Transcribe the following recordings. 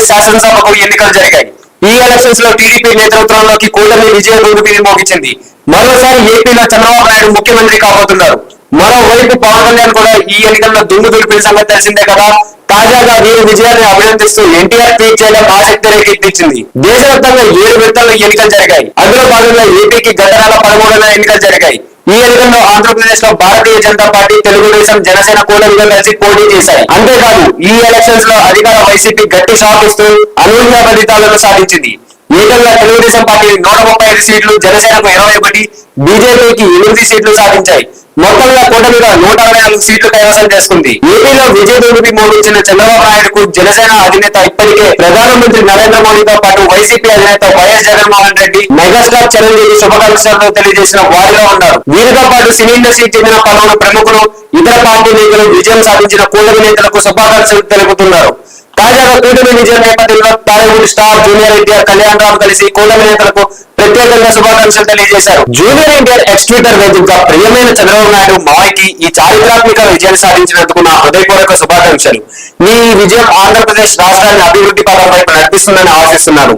ఆంధ్రప్రదేశ్ శాసనసభకు ఎన్నికలు జరిగాయి. ఈ ఎలక్షన్స్లో టీడీపీ నేతృత్వంలోకి కూటమి విజయ రూపిని మోగించింది. మరోసారి ఏపీలో చంద్రబాబు నాయుడు ముఖ్యమంత్రి కాబోతున్నారు. మరోవైపు పవన్ కళ్యాణ్ కూడా ఈ ఎన్నికల్లో దుమ్ము దులిపిన సంగతి తెలిసిందే కదా. తాజాగా వీరి విజయాన్ని అభినందిస్తూ ఎన్టీఆర్ ట్వీట్ చేయడం ఆసక్తి రేకెత్తించింది దేశవ్యాప్తంగా ఏడు విడతల్లో ఎన్నికలు జరిగాయి. అందులో భాగంగా ఏపీకి గత నెల పదమూడున ఎన్నికలు జరిగాయి. ఈ ఎన్నికల్లో ఆంధ్రప్రదేశ్లో భారతీయ జనతా పార్టీ తెలుగుదేశం జనసేన కూటమిగా కలిసి పోటీ చేశాయి. అంతేకాదు ఈ ఎలక్షన్స్లో అధికార వైసీపీ గట్టి షాక్ ఇస్తూ అనూహ్య ఫలితాలను సాధించింది. ఏకంగా తెలుగుదేశం పార్టీ నూట ముప్పై ఐదు సీట్లు జనసేనకు ఇరవై ఒకటి బీజేపీకి ఎనిమిది సీట్లు సాధించాయి. మొత్తంగా కూటమిగా నూట అరవై నాలుగు సీట్లు కైవసం చేసుకుంది. ఏపీలో విజయ దుర్బి మోగించిన చంద్రబాబు నాయుడుకు జనసేన అధినేత ఇప్పటికే ప్రధానమంత్రి నరేంద్ర మోడీతో పాటు వైసీపీ అధినేత వైఎస్ జగన్మోహన్ రెడ్డి మెగాస్టార్ చిరంజీవి శుభాకాంక్షలు తెలియజేసిన వారిలో ఉన్నారు. వీరితో పాటు సినీ ఇండస్ట్రీకి చెందిన పలువురు ప్రముఖులు ఇతర పార్టీ నేతలు విజయం సాధించిన కూటమి నేతలకు శుభాకాంక్షలు తెలుపుతున్నారు. తాజాగా కూటమి విజయం నేపథ్యంలో Tollywood star junior NTR Kalyan Ram కలిసి కూటమి నేతలకు ప్రత్యేకంగా శుభాకాంక్షలు తెలియజేశారు. జూనియర్ ఎన్టీఆర్ ఎక్స్ ట్విట్టర్ వేదికగా ప్రియమైన చంద్రబాబు నాయుడు మావయ్యకి ఈ చారిత్రాత్మక విజయాన్ని సాధించినందుకు నా హృదయపూర్వక శుభాకాంక్షలు. మీ ఈ విజయం ఆంధ్రప్రదేశ్ రాష్ట్రాన్ని అభివృద్ధి పథం వైపు నడిపిస్తుందని ఆశిస్తున్నాను.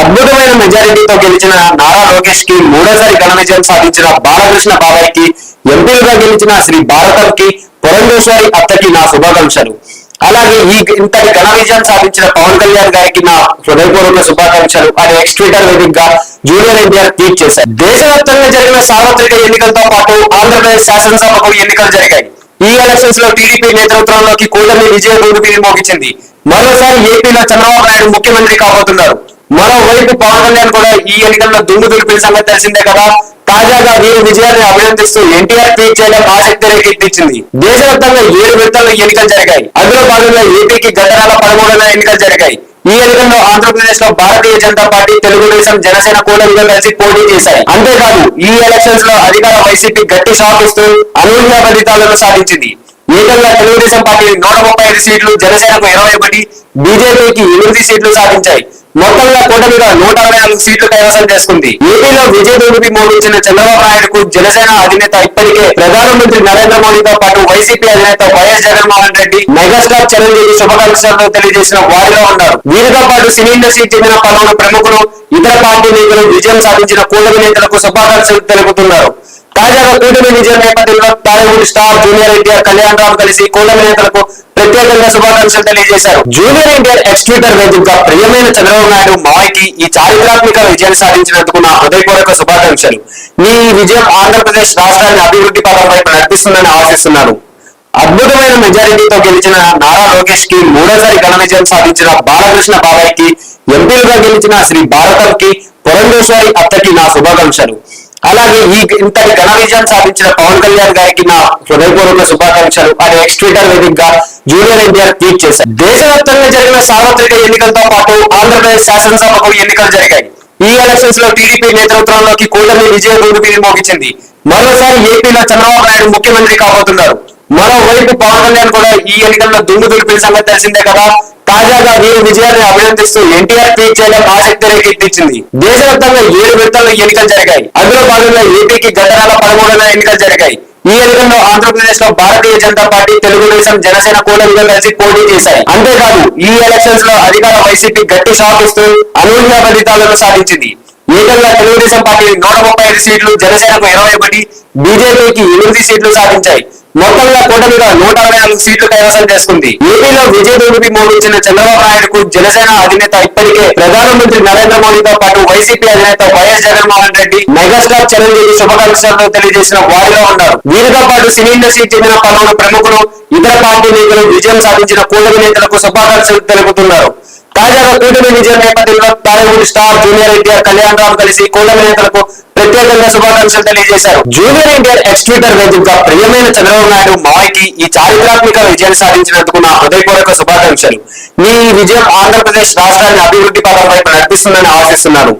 అద్భుతమైన మెజారిటీతో గెలిచిన నారా లోకేష్కి మూడోసారి ఘన విజయం సాధించిన బాలకృష్ణ బాబాయ్కి ఎంపీలుగా గెలిచిన శ్రీ భారతం కి పురంధేశ్వరి అత్తకి నా శుభాకాంక్షలు. అలాగే ఈ ఇంతటి ఘన విజయం సాధించిన పవన్ కళ్యాణ్ గారికి నా హృదయపూర్వక శుభాకాంక్షలు. అని ఎక్స్ ట్విట్టర్ వేదికగా జూనియర్ ఎన్టీఆర్ ట్వీట్ చేశారు. దేశవ్యాప్తంగా జరిగిన సార్వత్రిక ఎన్నికలతో పాటు ఆంధ్రప్రదేశ్ శాసనసభకు ఎన్నికలు జరిగాయి. ఈ ఎలక్షన్స్లో టీడీపీ నేతృత్వంలోకి కూటమి విజయ రూపిని మోగించింది. మరోసారి ఏపీలో చంద్రబాబు నాయుడు ముఖ్యమంత్రి కాబోతున్నారు. మరోవైపు పవన్ కళ్యాణ్ కూడా ఈ ఎన్నికల్లో దుమ్ము దులిపిన సంగతి తెలిసిందే కదా. తాజాగా వీరి విజయాన్ని అభినందిస్తూ ఎన్టీఆర్ ట్వీట్ చేయడం ఆసక్తి రేకెత్తించింది దేశవ్యాప్తంగా ఏడు విడతల్లో ఎన్నికలు జరిగాయి. అందులో భాగంగా ఏపీకి గత నెల పదమూడున ఎన్నికలు జరిగాయి. ఈ ఎన్నికల్లో ఆంధ్రప్రదేశ్లో భారతీయ జనతా పార్టీ తెలుగుదేశం జనసేన కూటమిగా కలిసి పోటీ చేశాయి. అంతేకాదు ఈ ఎలక్షన్స్లో అధికార వైసీపీ గట్టి షాక్ ఇస్తూ అనూహ్య ఫలితాలను సాధించింది. ఏకంగా తెలుగుదేశం పార్టీ నూట ముప్పై ఐదు సీట్లు జనసేనకు ఇరవై ఒకటి బీజేపీకి ఎనిమిది సీట్లు సాధించాయి. మొత్తంగా కూటమిగా నూట అరవై నాలుగు సీట్లు కైవసం చేసుకుంది. ఏపీలో విజయ మోగించిన చంద్రబాబు నాయుడుకు జనసేన అధినేత ఇప్పటికే ప్రధానమంత్రి నరేంద్ర మోడీతో పాటు వైసీపీ అధినేత వైఎస్ జగన్మోహన్ రెడ్డి మెగాస్టార్ చిరంజీవి శుభాకాంక్షలు తెలియజేసిన వారిలో ఉన్నారు. వీరితో పాటు సినీ ఇండస్ట్రీకి చెందిన పలువురు ప్రముఖులు ఇతర పార్టీ నేతలు విజయం సాధించిన కూటమి నేతలకు శుభాకాంక్షలు తెలుపుతున్నారు. తాజాగా కూటమి విజయం నేపథ్యంలో Tollywood star junior NTR Kalyan Ram కలిసి కూటమి నేతలకు ప్రత్యేకంగా శుభాకాంక్షలు తెలియజేశారు. జూనియర్ ఎన్టీఆర్ ఎక్స్ ట్విట్టర్ వేదికగా ప్రియమైన చంద్రబాబు నాయుడు మావయ్యకి ఈ చారిత్రాత్మక విజయాన్ని సాధించినందుకు నా హృదయపూర్వక శుభాకాంక్షలు. మీ విజయం ఆంధ్రప్రదేశ్ రాష్ట్రాన్ని అభివృద్ధి పదం వైపు నడిపిస్తుందని ఆశిస్తున్నాను. అద్భుతమైన మెజారిటీతో గెలిచిన నారా లోకేష్కి మూడోసారి ఘన విజయం సాధించిన బాలకృష్ణ బాబాయ్కి ఎంపీలుగా గెలిచిన శ్రీ భారతం కి పురంధేశ్వరి అత్తకి నా శుభాకాంక్షలు. అలాగే ఈ ఇంతటి ఘన విజయం సాధించిన పవన్ కళ్యాణ్ గారికి నా హృదయపూర్వక శుభాకాంక్షలు. అని ఎక్స్ ట్విట్టర్ వేదికగా జూనియర్ ఎన్టీఆర్ ట్వీట్ చేశారు. దేశవ్యాప్తంగా జరిగిన సార్వత్రిక ఎన్నికలతో పాటు ఆంధ్రప్రదేశ్ శాసనసభకు ఎన్నికలు జరిగాయి. ఈ ఎలక్షన్స్లో టీడీపీ నేతృత్వంలోకి కూటమి విజయ రూపిని మోగించింది మరోసారి ఏపీలో చంద్రబాబు నాయుడు ముఖ్యమంత్రి కాబోతున్నారు. మరోవైపు పవన్ కళ్యాణ్ కూడా ఈ ఎన్నికల్లో దుమ్ము దులిపిన సంగతి తెలిసిందే కదా. తాజాగా వీరు విజయాన్ని అభినందిస్తూ ఎన్టీఆర్ ట్వీట్ చేయడం ఆసక్తి రేకెత్తించింది దేశవ్యాప్తంగా ఏడు విడతల్లో ఎన్నికలు జరిగాయి. అందులో భాగంగా ఏపీకి గత నెల పదమూడున ఎన్నికలు జరిగాయి. ఈ ఎన్నికల్లో ఆంధ్రప్రదేశ్లో భారతీయ జనతా పార్టీ తెలుగుదేశం జనసేన కూటమిగా కలిసి పోటీ చేశాయి. అంతేకాదు ఈ ఎలక్షన్స్లో అధికార వైసీపీ గట్టి షాక్ ఇస్తూ అనూహ్య ఫలితాలను సాధించింది. ఏకంగా తెలుగుదేశం పార్టీ నూట ముప్పై ఐదు సీట్లు జనసేనకు ఇరవై ఒకటి బీజేపీకి ఎనిమిది సీట్లు సాధించాయి. మొత్తంగా కూటమిగా నూట అరవై నాలుగు సీట్లు కైవసం చేసుకుంది. ఏపీలో విజయ మోగించిన చంద్రబాబు నాయుడుకు జనసేన అధినేత ఇప్పటికే ప్రధానమంత్రి నరేంద్ర మోడీతో పాటు వైసీపీ అధినేత వైఎస్ జగన్మోహన్ రెడ్డి మెగాస్టార్ చిరంజీవి శుభాకాంక్షలు తెలియజేసిన వారిలో ఉన్నారు. వీరితో పాటు సినీ ఇండస్ట్రీకి చెందిన పలువురు ప్రముఖులు ఇతర పార్టీ నేతలు విజయం సాధించిన కూటమి నేతలకు శుభాకాంక్షలు తెలుపుతున్నారు. తాజాగా కూటమి విజయం నేపథ్యంలో Tollywood star junior NTR Kalyan Ram కలిసి కూటమి నేతలకు ప్రత్యేకంగా శుభాకాంక్షలు తెలియజేశారు. జూనియర్ ఎన్టీఆర్ ఎక్స్ ట్విట్టర్ వేదికగా ప్రియమైన చంద్రబాబు నాయుడు మావయ్యకి ఈ చారిత్రాత్మక విజయాన్ని సాధించినందుకు నా హృదయపూర్వక శుభాకాంక్షలు. మీ ఈ విజయం ఆంధ్రప్రదేశ్ రాష్ట్రాన్ని అభివృద్ధి పదం వైపు నడిపిస్తుందని ఆశిస్తున్నాను.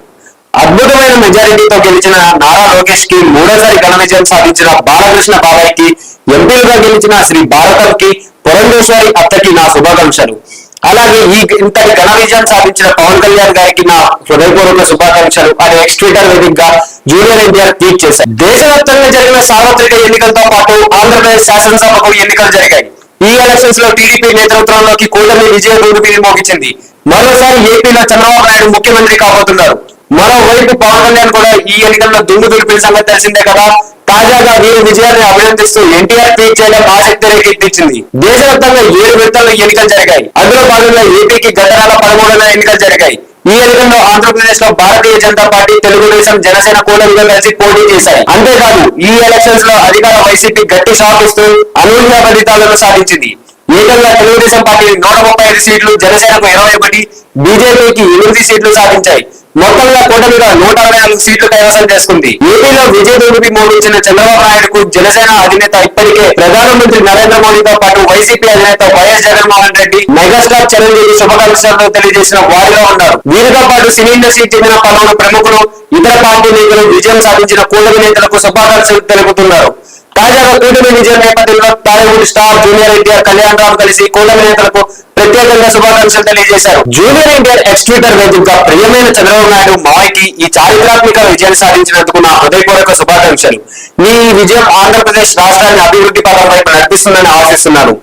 అద్భుతమైన మెజారిటీతో గెలిచిన నారా లోకేష్కి మూడోసారి ఘన విజయం సాధించిన బాలకృష్ణ బాబాయ్కి ఎంపీలుగా గెలిచిన శ్రీ భారతం కి పురంధేశ్వరి అత్తకి నా శుభాకాంక్షలు. అలాగే ఈ ఇంతటి ఘన విజయం సాధించిన పవన్ కళ్యాణ్ గారికి నా హృదయపూర్వక శుభాకాంక్షలు. అని ఎక్స్ ట్విట్టర్ వేదికగా జూనియర్ ఎన్టీఆర్ ట్వీట్ చేశారు. దేశవ్యాప్తంగా జరిగిన సార్వత్రిక ఎన్నికలతో పాటు ఆంధ్రప్రదేశ్ శాసనసభకు ఎన్నికలు జరిగాయి. ఈ ఎలక్షన్స్లో టీడీపీ నేతృత్వంలోకి కూటమి విజయ దూదుపిని మోగించింది. మరోసారి ఏపీలో చంద్రబాబు నాయుడు ముఖ్యమంత్రి కాబోతున్నారు. మరోవైపు పవన్ కళ్యాణ్ కూడా ఈ ఎన్నికల్లో దుమ్ము దులిపిన సంగతి తెలిసిందే కదా. తాజాగా వీరి విజయాన్ని అభినందిస్తూ ఎన్టీఆర్ ట్వీట్ చేయడం ఆసక్తి రేకెత్తించింది దేశవ్యాప్తంగా ఏడు విడతల్లో ఎన్నికలు జరిగాయి. అందులో భాగంగా ఏపీకి గత నెల పదమూడున ఎన్నికలు జరిగాయి. ఈ ఎన్నికల్లో ఆంధ్రప్రదేశ్లో భారతీయ జనతా పార్టీ తెలుగుదేశం జనసేన కూటమిగా కలిసి పోటీ చేశాయి. అంతేకాదు ఈ ఎలక్షన్స్లో అధికార వైసీపీ గట్టి షాక్ ఇస్తూ అనూహ్య ఫలితాలను సాధించింది. ఏకంగా తెలుగుదేశం పార్టీ నూట ముప్పై ఐదు సీట్లు జనసేనకు ఇరవై ఒకటి బీజేపీకి ఎనిమిది సీట్లు సాధించాయి. మొత్తంగా కూటమిగా నూట అరవై నాలుగు సీట్లు కైవసం చేసుకుంది. ఏపీలో విజయ మోగించిన చంద్రబాబు నాయుడుకు జనసేన అధినేత ఇప్పటికే ప్రధానమంత్రి నరేంద్ర మోడీతో పాటు వైసీపీ అధినేత వైఎస్ జగన్మోహన్ రెడ్డి మెగాస్టార్ చిరంజీవి శుభాకాంక్షలతో తెలియజేసిన వారిలో ఉన్నారు. వీరితో పాటు సినీ ఇండస్ట్రీకి చెందిన పలువురు ప్రముఖులు ఇతర పార్టీ నేతలు విజయం సాధించిన కూటమి నేతలకు శుభాకాంక్షలు తెలుపుతున్నారు. తాజాగా కూటమి విజయం నేపథ్యంలో Tollywood star junior NTR Kalyan Ram కలిసి కూటమి నేతలకు ప్రత్యేకంగా శుభాకాంక్షలు తెలియజేశారు. జూనియర్ ఎన్టీఆర్ ఎక్స్ ట్విట్టర్ వేదికగా ప్రియమైన చంద్రబాబు నాయుడు మావయ్యకి ఈ చారిత్రాత్మక విజయాన్ని సాధించినందుకు నా హృదయపూర్వక శుభాకాంక్షలు. మీ ఈ విజయం ఆంధ్రప్రదేశ్ రాష్ట్రాన్ని అభివృద్ధి పథం వైపు నడిపిస్తుందని ఆశిస్తున్నాను.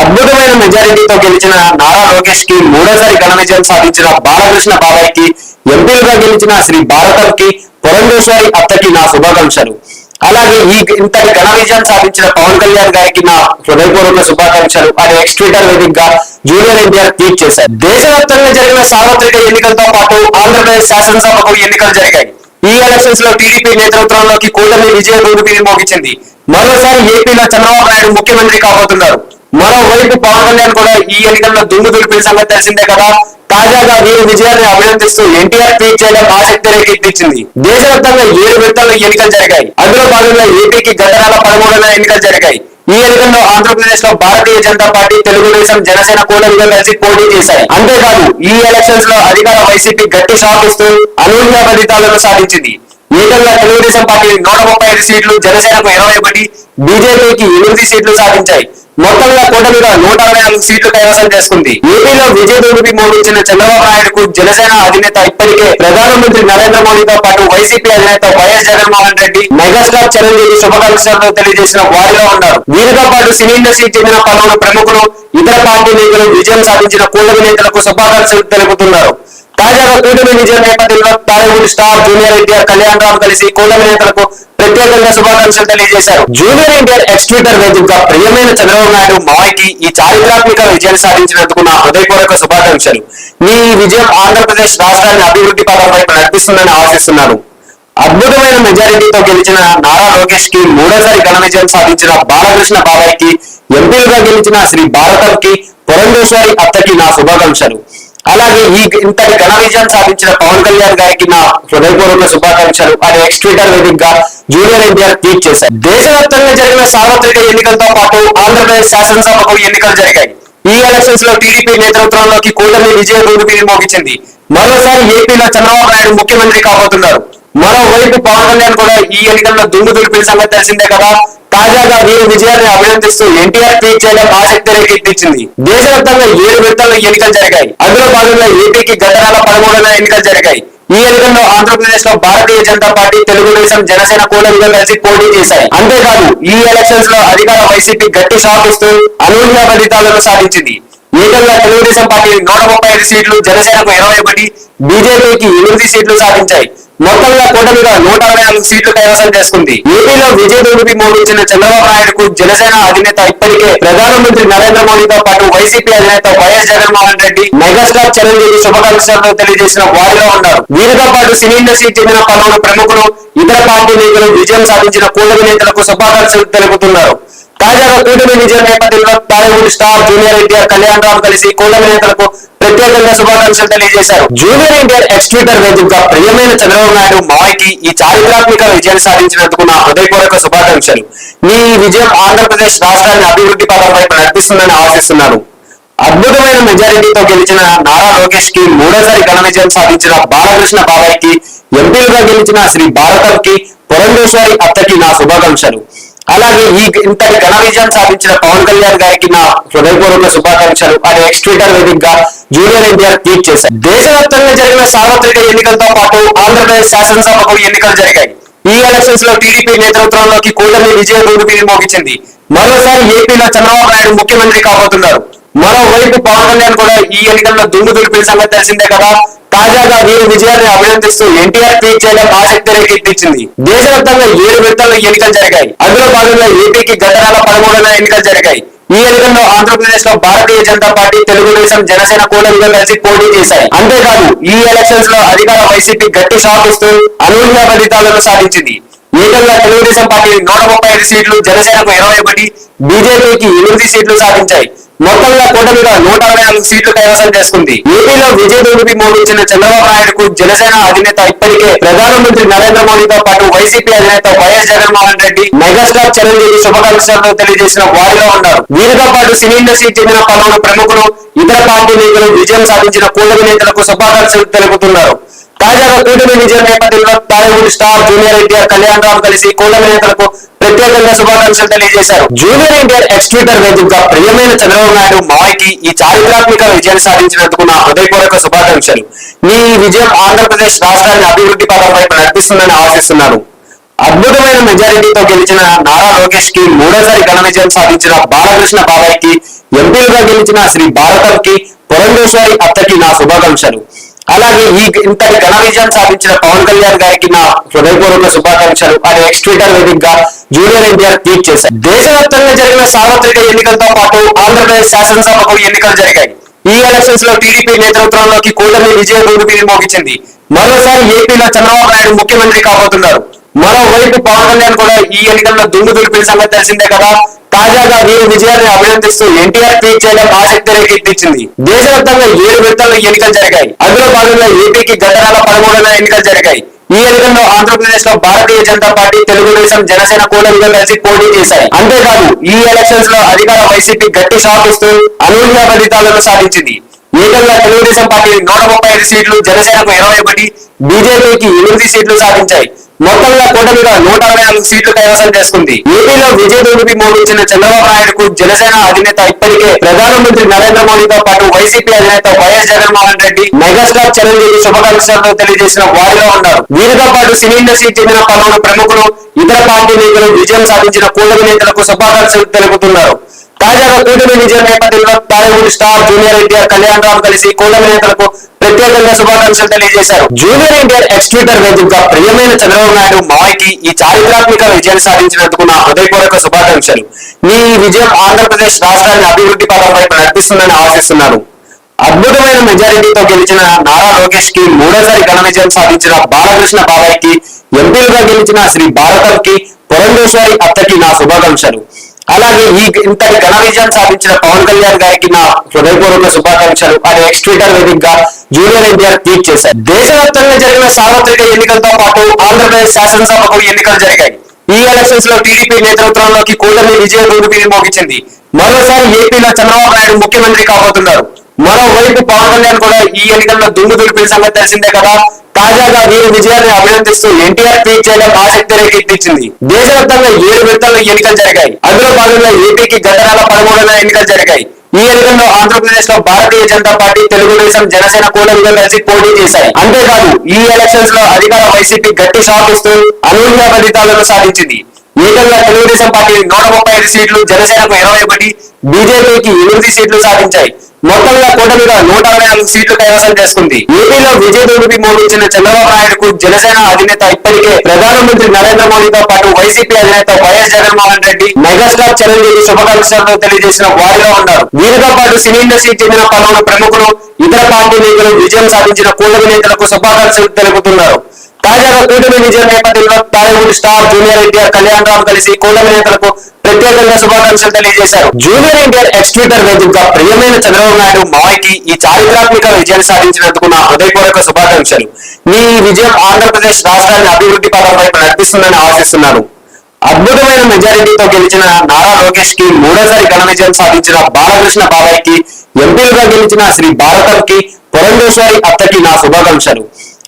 అద్భుతమైన మెజారిటీతో గెలిచిన నారా లోకేష్కి మూడోసారి ఘన విజయం సాధించిన బాలకృష్ణ బాబాయ్కి ఎంపీలుగా గెలిచిన శ్రీ భారతం కి పురంధేశ్వరి అత్తకి నా శుభాకాంక్షలు. అలాగే ఈ ఇంత ఘన విజయం సాధించిన పవన్ కళ్యాణ్ గారికి నా హృదయపూర్వక శుభాకాంక్షలు. అని ఎక్స్ ట్విట్టర్ వేదికగా జూనియర్ ఎన్టీఆర్ ట్వీట్ చేశారు. దేశవ్యాప్తంగా జరిగిన సార్వత్రిక ఎన్నికలతో పాటు ఆంధ్రప్రదేశ్ శాసనసభకు ఎన్నికలు జరిగాయి. ఈ ఎలక్షన్స్లో టీడీపీ నేతృత్వంలోకి కూటమి విజయ రూపిని మోగించింది. మరోసారి ఏపీలో చంద్రబాబు నాయుడు ముఖ్యమంత్రి కాబోతున్నారు. మరోవైపు పవన్ కళ్యాణ్ కూడా ఈ ఎన్నికల్లో దుమ్ము దులిపిన సంగతి తెలిసిందే కదా. తాజాగా వీరి విజయాన్ని అభినందిస్తూ ఎన్టీఆర్ ట్వీట్ చేయడం ఆసక్తి రేకెత్తించింది దేశవ్యాప్తంగా ఏడు విడతల్లో ఎన్నికలు జరిగాయి. అందులో భాగంగా ఏపీకి గత నెల పదమూడున ఎన్నికలు జరిగాయి. ఈ ఎన్నికల్లో ఆంధ్రప్రదేశ్లో భారతీయ జనతా పార్టీ తెలుగుదేశం జనసేన కూటమిగా కలిసి పోటీ చేశాయి. అంతేకాదు ఈ ఎలక్షన్స్లో అధికార వైసీపీ గట్టి షాక్ ఇస్తూ అనూహ్య ఫలితాలను సాధించింది. ఏకంగా తెలుగుదేశం పార్టీ నూట ముప్పై ఐదు సీట్లు జనసేనకు ఇరవై ఒకటి బీజేపీకి ఎనిమిది సీట్లు సాధించాయి. మొత్తంగా కూటమిగా నూట అరవై నాలుగు సీట్లు కైవసం చేసుకుంది. ఏపీలో విజయ దుర్బి మోగించిన చంద్రబాబు నాయుడుకు జనసేన అధినేత ఇప్పటికే ప్రధానమంత్రి నరేంద్ర మోడీతో పాటు వైసీపీ అధినేత వైఎస్ జగన్మోహన్ రెడ్డి మెగాస్టార్ చిరంజీవి శుభాకాంక్షలతో తెలియజేసిన వారిలో ఉన్నారు. వీరితో పాటు సినీ ఇండస్ట్రీకి చెందిన పలువురు ప్రముఖులు ఇతర పార్టీ నేతలు విజయం సాధించిన కూటమి నేతలకు శుభాకాంక్షలు తెలుపుతున్నారు. తాజాగా కూటమి విజయ నేపథ్యంలో టాలీవుడ్ స్టార్ జూనియర్ ఎన్టీఆర్ కళ్యాణ్ రామ్ కలిసి కూటమి నేతలకు ప్రత్యేకంగా శుభాకాంక్షలు తెలియజేశారు. జూనియర్ ఎన్టీఆర్ ఎక్స్ ట్విట్టర్ వేదికగా ప్రియమైన చంద్రబాబు నాయుడు మావయ్యకి ఈ చారిత్రాత్మక విజయాన్ని సాధించినందుకు నా హృదయపూర్వక శుభాకాంక్షలు. మీ ఈ విజయం ఆంధ్రప్రదేశ్ రాష్ట్రాన్ని అభివృద్ధి పథం వైపు నడిపిస్తుందని ఆశిస్తున్నాను. అద్భుతమైన మెజారిటీతో గెలిచిన నారా లోకేష్కి మూడోసారి ఘన విజయం సాధించిన బాలకృష్ణ బాబాయ్కి ఎంపీలుగా గెలిచిన శ్రీ భారతం కి పురంధేశ్వరి అత్తకి నా శుభాకాంక్షలు. అలాగే ఈ ఇంతటి ఘన విజయం సాధించిన పవన్ కళ్యాణ్ గారికి నా హృదయపూర్వక శుభాకాంక్షలు. అని ఎక్స్ ట్విట్టర్ వేదికగా జూనియర్ ఎన్టీఆర్ ట్వీట్ చేశారు. దేశవ్యాప్తంగా జరిగిన సార్వత్రిక ఎన్నికలతో పాటు ఆంధ్రప్రదేశ్ శాసనసభకు ఎన్నికలు జరిగాయి. ఈ ఎలక్షన్స్లో టీడీపీ నేతృత్వంలోకి కూటమి విజయ దూదుపిని మోగించింది. మరోసారి ఏపీలో చంద్రబాబు నాయుడు ముఖ్యమంత్రి కాబోతున్నారు. మరోవైపు పవన్ కళ్యాణ్ కూడా ఈ ఎన్నికల్లో దుమ్ము దులిపిన సంగతి తెలిసిందే కదా. తాజాగా వీరి విజయాన్ని అభినందిస్తూ ఎన్టీఆర్ ట్వీట్ చేయడం ఆసక్తి రేకెత్తించింది దేశవ్యాప్తంగా ఏడు విడతల్లో ఎన్నికలు జరిగాయి. అందులో భాగంగా ఏపీకి గత నెల పదమూడున ఎన్నికలు జరిగాయి. ఈ ఎన్నికల్లో ఆంధ్రప్రదేశ్లో భారతీయ జనతా పార్టీ తెలుగుదేశం జనసేన కూటమిగా కలిసి పోటీ చేశాయి. అంతేకాదు ఈ ఎలక్షన్స్లో అధికార వైసీపీ గట్టి షాక్ అనూహ్య ఫలితాలను సాధించింది. ఏకంగా తెలుగుదేశం పార్టీ నూట ముప్పై ఐదు సీట్లు జనసేనకు ఇరవై ఒకటి బీజేపీకి ఎనిమిది సీట్లు సాధించాయి. మొత్తంగా కూటమిగా నూట అరవై నాలుగు సీట్లు కైవసం చేసుకుంది. ఏపీలో విజయ మోగించిన చంద్రబాబు నాయుడుకు జనసేన అధినేత ఇప్పటికే ప్రధానమంత్రి నరేంద్ర మోడీతో పాటు వైసీపీ అధినేత వైఎస్ జగన్మోహన్ రెడ్డి మెగాస్టార్ చిరంజీవి శుభాకాంక్షలను తెలియజేసిన వారిలో ఉన్నారు. వీరితో పాటు సినీ ఇండస్ట్రీకి చెందిన పలువురు ప్రముఖులు ఇతర పార్టీ నేతలు విజయం సాధించిన కూటమి నేతలకు శుభాకాంక్షలు తెలుపుతున్నారు. తాజాగా కూటమి విజయం నేపథ్యంలో టాలీవుడ్ స్టార్ జూనియర్ ఎన్టీఆర్ కళ్యాణ్ రామ్ కలిసి కూటమి నేతలకు ప్రత్యేకంగా శుభాకాంక్షలు తెలియజేశారు. జూనియర్ ఎన్టీఆర్ ఎక్స్ ట్విట్టర్ వేదికగా ప్రియమైన చంద్రబాబు నాయుడు మావయ్యకి ఈ చారిత్రాత్మక విజయాన్ని సాధించినందుకు నా హృదయపూర్వక శుభాకాంక్షలు. మీ ఈ విజయం ఆంధ్రప్రదేశ్ రాష్ట్రాన్ని అభివృద్ధి పథం వైపు నడిపిస్తుందని ఆశిస్తున్నాను. అద్భుతమైన మెజారిటీతో గెలిచిన నారా లోకేష్కి మూడోసారి ఘన విజయం సాధించిన బాలకృష్ణ బాబాయ్కి ఎంపీలుగా గెలిచిన శ్రీ భారతం కి పురంధేశ్వరి అత్తకి నా శుభాకాంక్షలు. అలాగే ఈ ఇంతటి ఘన విజయం సాధించిన పవన్ కళ్యాణ్ గారికి నా హృదయపూర్వక శుభాకాంక్షలు. అని ఎక్స్ ట్విట్టర్ వేదికగా జూనియర్ ఎన్టీఆర్ ట్వీట్ చేశారు. దేశవ్యాప్తంగా జరిగిన సార్వత్రిక ఎన్నికలతో పాటు ఆంధ్రప్రదేశ్ శాసనసభకు ఎన్నికలు జరిగాయి. ఈ ఎలక్షన్స్లో టీడీపీ నేతృత్వంలోకి కూటమి విజయ రూపిని మోగించింది. మరోసారి ఏపీలో చంద్రబాబు నాయుడు ముఖ్యమంత్రి కాబోతున్నారు. మరోవైపు పవన్ కళ్యాణ్ కూడా ఈ ఎన్నికల్లో దుమ్ము దులిపిన సంగతి తెలిసిందే కదా. తాజాగా వీరి విజయాన్ని అభినందిస్తూ ఎన్టీఆర్ ట్వీట్ చేయడం ఆసక్తి రేకెత్తించింది దేశవ్యాప్తంగా ఏడు విడతల్లో ఎన్నికలు జరిగాయి. అందులో భాగంగా ఏపీకి గత నెల పదమూడున ఎన్నికలు జరిగాయి. ఈ ఎన్నికల్లో ఆంధ్రప్రదేశ్లో భారతీయ జనతా పార్టీ తెలుగుదేశం జనసేన కూటమిగా కలిసి పోటీ చేశాయి. అంతేకాదు ఈ ఎలక్షన్స్లో అధికార వైసీపీ గట్టి షాక్ అనూహ్య ఫలితాలను సాధించింది. ఏకంగా తెలుగుదేశం పార్టీ నూట ముప్పై ఐదు సీట్లు జనసేనకు ఇరవై ఒకటి బీజేపీకి ఎనిమిది సీట్లు సాధించాయి. మొత్తంగా కూటమిగా నూట అరవై నాలుగు సీట్లు కైవసం చేసుకుంది. ఏపీలో విజయ దుర్గి మోగించిన చంద్రబాబు నాయుడుకు జనసేన అధినేత ఇప్పటికే ప్రధానమంత్రి నరేంద్ర మోడీతో పాటు వైసీపీ అధినేత వైఎస్ జగన్మోహన్ రెడ్డి మెగాస్టార్ చిరంజీవి శుభాకాంక్షలను తెలియజేసిన వారిలో ఉన్నారు. వీరితో పాటు సినీ ఇండస్ట్రీకి చెందిన పలువురు ప్రముఖులు ఇతర పార్టీ నేతలు విజయం సాధించిన కూటమి నేతలకు శుభాకాంక్షలు తెలుపుతున్నారు. తాజాగా కూటమి విజయం నేపథ్యంలో టాలీవుడ్ స్టార్ జూనియర్ ఎన్టీఆర్ కళ్యాణ్ రామ్ కలిసి కూటమి నేతలకు ప్రత్యేకంగా శుభాకాంక్షలు తెలియజేశారు. జూనియర్ ఎన్టీఆర్ ఎక్స్ ట్విట్టర్ వేదికగా ప్రియమైన చంద్రబాబు నాయుడు మావయ్యకి ఈ చారిత్రాత్మక విజయాన్ని సాధించినందుకు నా హృదయపూర్వక శుభాకాంక్షలు. మీ ఈ విజయం ఆంధ్రప్రదేశ్ రాష్ట్రాన్ని అభివృద్ధి పదం వైపు నడిపిస్తుందని ఆశిస్తున్నాను. అద్భుతమైన మెజారిటీతో గెలిచిన నారా లోకేష్కి మూడోసారి ఘన విజయం సాధించిన బాలకృష్ణ బాబాయ్కి ఎంపీలుగా గెలిచిన శ్రీ భారతం కి పురంధేశ్వరి అత్తకి నా శుభాకాంక్షలు. అలాగే ఈ ఇంతటి ఘన విజయం సాధించిన పవన్ కళ్యాణ్ గారికి నా హృదయపూర్వక శుభాకాంక్షలు. అని ఎక్స్ ట్విట్టర్ వేదికగా జూనియర్ ఎన్టీఆర్ ట్వీట్ చేశారు. దేశవ్యాప్తంగా జరిగిన సార్వత్రిక ఎన్నికలతో పాటు ఆంధ్రప్రదేశ్ శాసనసభకు ఎన్నికలు జరిగాయి. ఈ ఎలక్షన్స్లో టీడీపీ నేతృత్వంలోకి కూటమి విజయ దూదుపిని మోగించింది మరోసారి ఏపీలో చంద్రబాబు నాయుడు ముఖ్యమంత్రి కాబోతున్నారు. మరోవైపు పవన్ కళ్యాణ్ కూడా ఈ ఎన్నికల్లో దుమ్ము దులిపిన సంగతి తెలిసిందే కదా. తాజాగా వీరి విజయాన్ని అభినందిస్తూ ఎన్టీఆర్ ట్వీట్ చేయడం ఆసక్తి రేకెత్తించింది దేశవ్యాప్తంగా ఏడు విడతల్లో ఎన్నికలు జరిగాయి. అందులో భాగంగా ఏపీకి గత నెల పదమూడున ఎన్నికలు జరిగాయి. ఈ ఎన్నికల్లో ఆంధ్రప్రదేశ్లో భారతీయ జనతా పార్టీ తెలుగుదేశం జనసేన కూటమిగా కలిసి పోటీ చేశాయి. అంతేకాదు ఈ ఎలక్షన్స్లో అధికార వైసీపీ గట్టి షాక్ అనూహ్య ఫలితాలను సాధించింది. ఏకంగా తెలుగుదేశం పార్టీ నూట ముప్పై ఐదు సీట్లు జనసేనకు ఇరవై ఒకటి బీజేపీకి ఎనిమిది సీట్లు సాధించాయి. మొత్తంగా కూటమిగా నూట అరవై నాలుగు సీట్లు కైవసం చేసుకుంది. ఏపీలో విజయ దుర్గి మోగించిన చంద్రబాబు నాయుడుకు జనసేన అధినేత ఇప్పటికే ప్రధానమంత్రి నరేంద్ర మోడీతో పాటు వైసీపీ అధినేత వైఎస్ జగన్మోహన్ రెడ్డి మెగాస్టార్ చిరంజీవి శుభాకాంక్షలను తెలియజేసిన వారిలో ఉన్నారు. వీరితో పాటు సినీ ఇండస్ట్రీకి చెందిన పలువురు ప్రముఖులు ఇతర పార్టీ నేతలు విజయం సాధించిన కూటమి నేతలకు శుభాకాంక్షలు తెలుపుతున్నారు. తాజాగా కూటమి విజయం నేపథ్యంలో టాలీవుడ్ స్టార్ జూనియర్ ఎన్టీఆర్ కళ్యాణ్ రామ్ కలిసి కూటమి నేతలకు ప్రత్యేకంగా శుభాకాంక్షలు తెలియజేశారు. జూనియర్ ఎన్టీఆర్ ఎక్స్ ట్విట్టర్ వేదికగా ప్రియమైన చంద్రబాబు నాయుడు మావయ్యకి ఈ చారిత్రాత్మక విజయాన్ని సాధించినందుకు నా హృదయపూర్వక శుభాకాంక్షలు. మీ ఈ విజయం ఆంధ్రప్రదేశ్ రాష్ట్రాన్ని అభివృద్ధి పదం వైపు నడిపిస్తుందని ఆశిస్తున్నాను. అద్భుతమైన మెజారిటీతో గెలిచిన నారా లోకేష్కి మూడోసారి ఘన విజయం సాధించిన బాలకృష్ణ బాబాయ్కి ఎంపీలుగా గెలిచిన శ్రీ భారతం కి పురంధేశ్వరి అత్తకి నా శుభాకాంక్షలు. అలాగే ఈ ఇంత ఘన విజయం సాధించిన పవన్ కళ్యాణ్ గారికి నా హృదయపూర్వక శుభాకాంక్షలు. అని ఎక్స్ ట్విట్టర్ వేదికగా జూనియర్ ఎన్టీఆర్ ట్వీట్ చేశారు. దేశవ్యాప్తంగా జరిగిన సార్వత్రిక ఎన్నికలతో పాటు ఆంధ్రప్రదేశ్ శాసనసభకు ఎన్నికలు జరిగాయి. ఈ ఎలక్షన్స్లో టీడీపీ నేతృత్వంలోకి కూటమి విజయ దూదుపిని మోగించింది మరోసారి ఏపీలో చంద్రబాబు నాయుడు ముఖ్యమంత్రి కాబోతున్నారు. మరోవైపు పవన్ కళ్యాణ్ కూడా ఈ ఎన్నికల్లో దుమ్ము దులిపిన సంగతి తెలిసిందే కదా. తాజాగా వీరి విజయాన్ని అభినందిస్తూ ఎన్టీఆర్ ట్వీట్ చేయడం ఆసక్తి రేకెత్తించింది దేశవ్యాప్తంగా ఏడు విడతల్లో ఎన్నికలు జరిగాయి. అందులో భాగంగా ఏపీకి గత నెల పదమూడున ఎన్నికలు జరిగాయి. ఈ ఎన్నికల్లో ఆంధ్రప్రదేశ్లో భారతీయ జనతా పార్టీ తెలుగుదేశం జనసేన కూటమిగా కలిసి పోటీ చేశాయి. అంతేకాదు ఈ ఎలక్షన్స్లో అధికార వైసీపీ గట్టి షాక్ ఇస్తూ అనూహ్య ఫలితాలను సాధించింది. ఏకంగా తెలుగుదేశం పార్టీ నూట ముప్పై ఐదు సీట్లు జనసేనకు ఇరవై ఒకటి బీజేపీకి ఎనిమిది సీట్లు సాధించాయి. మొత్తంగా కూటమిగా నూట అరవై నాలుగు సీట్లు కైవసం చేసుకుంది. ఏపీలో విజయ మోగించిన చంద్రబాబు నాయుడుకు జనసేన అధినేత ఇప్పటికే ప్రధానమంత్రి నరేంద్ర మోడీతో పాటు వైసీపీ అధినేత వైఎస్ జగన్మోహన్ రెడ్డి మెగాస్టార్ చిరంజీవి శుభాకాంక్షలను తెలియజేసిన వారిలో ఉన్నారు. వీరితో పాటు సినీ ఇండస్ట్రీకి చెందిన పలువురు ప్రముఖులు ఇతర పార్టీ నేతలు విజయం సాధించిన కూటమి నేతలకు శుభాకాంక్షలు తెలుపుతున్నారు. తాజాగా కూటమి విజయం నేపథ్యంలో టాలీవుడ్ స్టార్ జూనియర్ ఎన్టీఆర్ కళ్యాణ్ రామ్ కలిసి కూటమి నేతలకు ప్రత్యేకంగా శుభాకాంక్షలు తెలియజేశారు. జూనియర్ ఎన్టీఆర్ ఎక్స్ ట్విట్టర్ వేదికగా ప్రియమైన చంద్రబాబు నాయుడు మావయ్యకి ఈ చారిత్రాత్మక విజయాన్ని సాధించినందుకు నా హృదయపూర్వక శుభాకాంక్షలు. మీ ఈ విజయం ఆంధ్రప్రదేశ్ రాష్ట్రాన్ని అభివృద్ధి పదం వైపు నడిపిస్తుందని ఆశిస్తున్నాను. అద్భుతమైన మెజారిటీతో గెలిచిన నారా లోకేష్కి మూడోసారి ఘన విజయం సాధించిన బాలకృష్ణ బాబాయ్కి ఎంపీలుగా గెలిచిన శ్రీ భారతం కి పురంధేశ్వరి అత్తకి నా శుభాకాంక్షలు.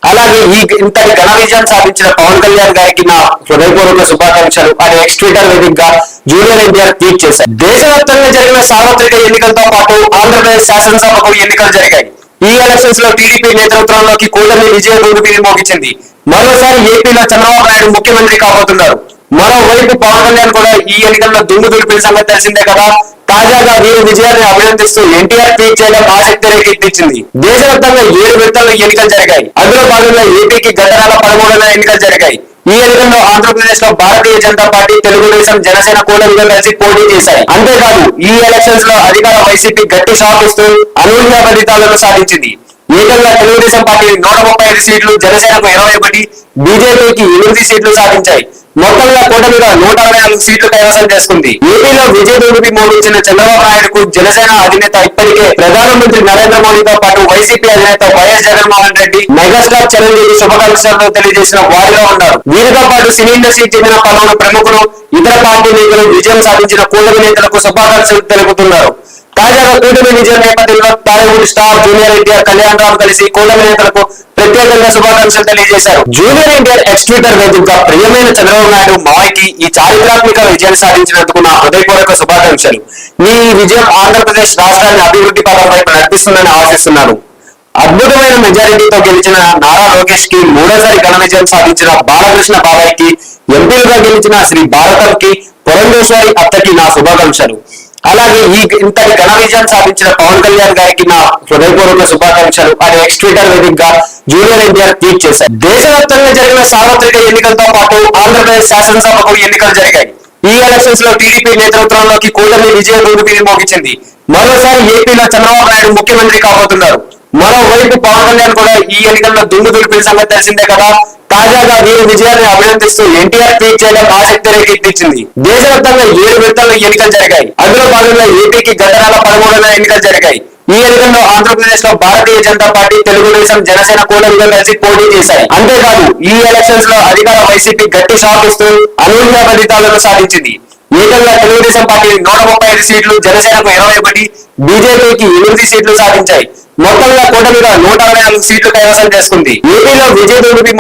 అలాగే ఈ ఇంతటి ఘన విజయం సాధించిన పవన్ కళ్యాణ్ గారికి నా హృదయపూర్వక శుభాకాంక్షలు. అని ఎక్స్ ట్విట్టర్ వేదికగా జూనియర్ ఎన్టీఆర్ ట్వీట్ చేశారు. దేశవ్యాప్తంగా జరిగిన సార్వత్రిక ఎన్నికలతో పాటు ఆంధ్రప్రదేశ్ శాసనసభకు ఎన్నికలు జరిగాయి. ఈ ఎలక్షన్స్లో టీడీపీ నేతృత్వంలోకి కూటమి విజయ రూపిని మోగించింది మరోసారి ఏపీలో చంద్రబాబు నాయుడు ముఖ్యమంత్రి కాబోతున్నారు. మరోవైపు పవన్ కళ్యాణ్ కూడా ఈ ఎన్నికల్లో దుమ్ము దులిపిన సంగతి తెలిసిందే కదా. తాజాగా వీరు విజయాన్ని అభినందిస్తూ ఎన్టీఆర్ ట్వీట్ చేయడం ఆసక్తి రేకెత్తించింది దేశవ్యాప్తంగా ఏడు విడతల్లో ఎన్నికలు జరిగాయి. అందులో భాగంగా ఏపీకి గత నెల పదమూడున ఎన్నికలు జరిగాయి. ఈ ఎన్నికల్లో ఆంధ్రప్రదేశ్లో భారతీయ జనతా పార్టీ తెలుగుదేశం జనసేన కూటమిగా కలిసి పోటీ చేశాయి. అంతేకాదు ఈ ఎలక్షన్స్లో అధికార వైసీపీ గట్టి షాక్ ఇస్తూ అనూహ్య ఫలితాలను సాధించింది. ఏకంగా తెలుగుదేశం పార్టీ నూట ముప్పై ఐదు సీట్లు జనసేనకు ఇరవై ఒకటి బీజేపీకి ఎనిమిది సీట్లు సాధించాయి. మొత్తంగా కూటమిగా నూట అరవై నాలుగు సీట్లు కైవసం చేసుకుంది. ఏపీలో విజయ మోగించిన చంద్రబాబు నాయుడుకు జనసేన అధినేత ఇప్పటికే ప్రధానమంత్రి నరేంద్ర మోడీతో పాటు వైసీపీ అధినేత వైఎస్ జగన్మోహన్ రెడ్డి మెగాస్టార్ చిరంజీవి శుభాకాంక్షలతో తెలియజేసిన వారిలో ఉన్నారు. వీరితో పాటు సినీ ఇండస్ట్రీకి చెందిన పలువురు ప్రముఖులు ఇతర పార్టీ నేతలు విజయం సాధించిన కూటమి నేతలకు శుభాకాంక్షలు తెలుపుతున్నారు. తాజాగా కూటమి విజయం నేపథ్యంలో టాలీవుడ్ స్టార్ జూనియర్ ఎన్టీఆర్ కళ్యాణ్ రామ్ కలిసి కూటమి నేతలకు ప్రత్యేకంగా శుభాకాంక్షలు తెలియజేశారు. జూనియర్ ఎన్టీఆర్ ఎక్స్ ట్విట్టర్ వేదికగా ప్రియమైన చంద్రబాబు నాయుడు మావయ్యకి ఈ చారిత్రాత్మక విజయాన్ని సాధించినందుకు నా హృదయపూర్వక శుభాకాంక్షలు. మీ ఈ విజయం ఆంధ్రప్రదేశ్ రాష్ట్రాన్ని అభివృద్ధి పదం వైపు నడిపిస్తుందని ఆశిస్తున్నాను. అద్భుతమైన మెజారిటీతో గెలిచిన నారా లోకేష్కి మూడోసారి ఘన విజయం సాధించిన బాలకృష్ణ బాబాయ్కి ఎంపీలుగా గెలిచిన శ్రీ భారతం కి పురంధేశ్వరి అత్తకి నా శుభాకాంక్షలు. అలాగే ఈ ఇంతటి ఘన విజయం సాధించిన పవన్ కళ్యాణ్ గారికి నా హృదయపూర్వక శుభాకాంక్షలు. అని ఎక్స్ ట్విట్టర్ వేదికగా జూనియర్ ఎన్టీఆర్ ట్వీట్ చేశారు. దేశవ్యాప్తంగా జరిగిన సార్వత్రిక ఎన్నికలతో పాటు ఆంధ్రప్రదేశ్ శాసనసభకు ఎన్నికలు జరిగాయి. ఈ ఎలక్షన్స్లో టీడీపీ నేతృత్వంలోకి కూటమి విజయ దూదుపిని మోగించింది. మరోసారి ఏపీలో చంద్రబాబు నాయుడు ముఖ్యమంత్రి కాబోతున్నారు. మరోవైపు పవన్ కళ్యాణ్ కూడా ఈ ఎన్నికల్లో దుమ్ము దులిపిన సంగతి తెలిసిందే కదా. తాజాగా వీరి విజయాన్ని అభినందిస్తూ ఎన్టీఆర్ ట్వీట్ చేయడం ఆసక్తిని రేకెత్తించింది దేశవ్యాప్తంగా ఏడు విడతల్లో ఎన్నికలు జరిగాయి. అందులో భాగంగా ఏపీకి గత నెల పదమూడున ఎన్నికలు జరిగాయి. ఈ ఎన్నికల్లో ఆంధ్రప్రదేశ్లో భారతీయ జనతా పార్టీ తెలుగుదేశం జనసేన కూటమిగా కలిసి పోటీ చేశాయి. అంతేకాదు ఈ ఎలక్షన్స్లో అధికార వైసీపీ గట్టి షాక్ ఇస్తూ అనూహ్య ఫలితాలను సాధించింది. ఏకంగా తెలుగుదేశం పార్టీ నూట ముప్పై ఐదు సీట్లు జనసేనకు ఇరవై ఒకటి బీజేపీకి ఎనిమిది సీట్లు సాధించాయి. మొత్తంగా కూటమిగా నూట అరవై నాలుగు సీట్లు కైవసం చేసుకుంది. ఏపీలో విజయ దుర్బి